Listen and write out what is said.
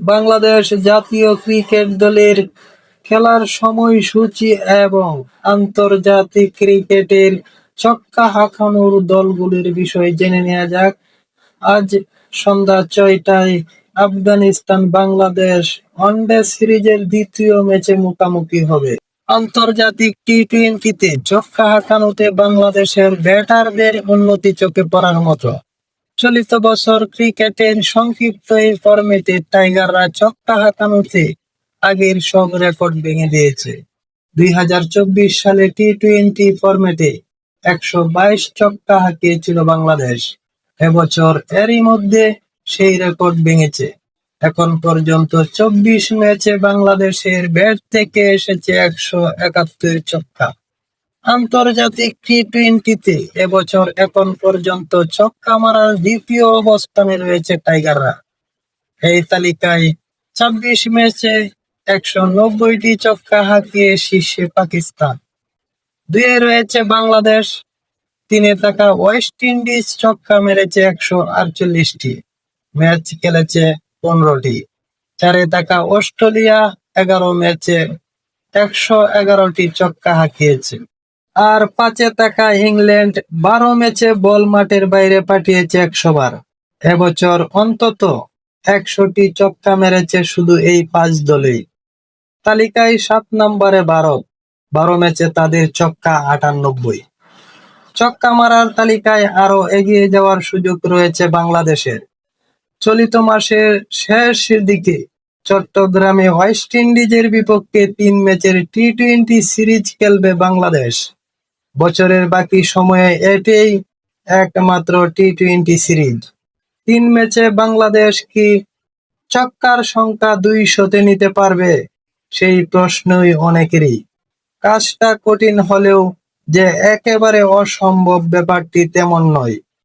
বাংলাদেশ জাতীয় ক্রিকেট দলের খেলার সময়সূচি এবং আন্তর্জাতিক ক্রিকেটের ছক্কা হাঁকানোর দলগুলির বিষয়ে জেনে নেওয়া যাক। আজ সন্ধ্যা ছয়টায় আফগানিস্তান বাংলাদেশ ওয়ানডে সিরিজের দ্বিতীয় ম্যাচে মুখোমুখি হবে। আন্তর্জাতিক টি টোয়েন্টিতে ছক্কা হাঁকানোতে বাংলাদেশের ব্যাটারদের উন্নতি চোখে পড়ার মতো। চলিত বছর ক্রিকেটের সংক্ষিপ্ত এই ফরম্যাটে টাইগাররা ছক্কা হাতানোতে আগের সব রেকর্ড ভেঙে দিয়েছে। দুই হাজার চব্বিশ সালে টি টোয়েন্টি ফরম্যাটে একশো বাইশ ছক্কা হাঁকিয়েছিল বাংলাদেশ। এবছর এরই মধ্যে সেই রেকর্ড ভেঙেছে। এখন পর্যন্ত চব্বিশ ম্যাচে বাংলাদেশের ব্যাট থেকে এসেছে একশো একাত্তর ছক্কা। আন্তর্জাতিক টি টোয়েন্টিতে এবছর এখন পর্যন্ত ছক্কা মারার দ্বিতীয় অবস্থানে রয়েছে টাইগাররা। এই তালিকায় ছাব্বিশ ম্যাচে একশো নব্বইটি ছক্কা হাঁকিয়ে শীর্ষে পাকিস্তান। দুয়ে রয়েছে বাংলাদেশ, তিনে থাকা ওয়েস্ট ইন্ডিজ ছক্কা মেরেছে একশো আটচল্লিশটি, ম্যাচ খেলেছে পনেরোটি। চারে থাকা অস্ট্রেলিয়া এগারো ম্যাচে একশো এগারোটি ছক্কা হাঁকিয়েছে। আর পাঁচে থাকা ইংল্যান্ড বারো ম্যাচে বল মাঠের বাইরে পাঠিয়েছে একশো বার। এবছর অন্তত একশোটি চক্কা মেরেছে শুধু এই পাঁচ দলেই। তালিকায় সাত নম্বরে ভারত, বারো ম্যাচে তাদের চক্কা আটানব্বই। চক্কা মারার তালিকায় আরও এগিয়ে যাওয়ার সুযোগ রয়েছে বাংলাদেশের। চলিত মাসের শেষ দিকে চট্টগ্রামে ওয়েস্ট ইন্ডিজের বিপক্ষে তিন ম্যাচের টি টোয়েন্টি সিরিজ খেলবে বাংলাদেশ। বছরের বাকি সময়ে এটাই একমাত্র টি টোয়েন্টি সিরিজ। তিন ম্যাচে বাংলাদেশ কি ছক্কার সংখ্যা দুই শতে নিতে পারবে? সেই প্রশ্নই অনেকেরই। কাজটা কঠিন হলেও যে একেবারে অসম্ভব ব্যাপারটি তেমন নয়।